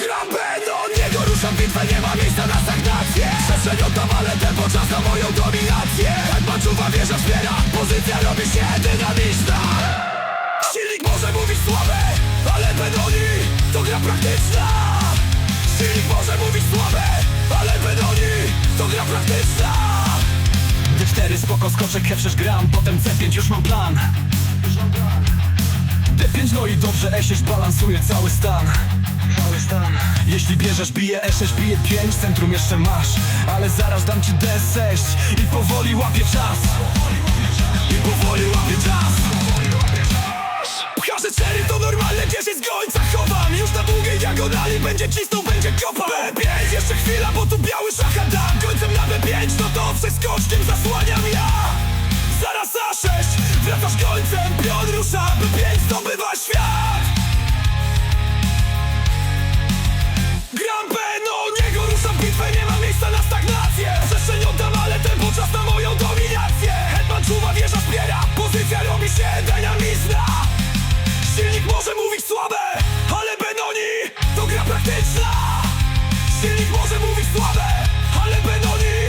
Gram będą, niego ruszam bitwę, nie ma miejsca na stagnację. Przestrzeń oddam, ale tempo czas na moją dominację. Hetman czuwa, wieża wspiera, pozycja robi się dynamiczna. Silnik może mówić słabe, ale Benoni to gra praktyczna. Silnik może mówić słabe, ale Benoni to gra praktyczna. D4 spoko skoczek, F6 gram, potem C5 już mam plan. D5 no i dobrze, E6 balansuje cały stan. Cały stan Jeśli bierzesz bije E6, bije 5, centrum jeszcze masz Ale zaraz dam ci D6 i powoli łapię czas. I powoli łapię czas. Pchasze cztery to normalne, gdzieś jest gońca chowam. Już na długiej diagonali będzie cisnął, będzie kopał. B5, jeszcze chwila, bo tu biały szacha dam Końcem na B5, no to przeskoczkiem zasłaniam ja. Zaraz A6, wracasz końcem, pion rusza B5, zdobywa świat może mówić słabe, ale Benoni to gra praktyczna. Silnik może mówić słabe, ale Benoni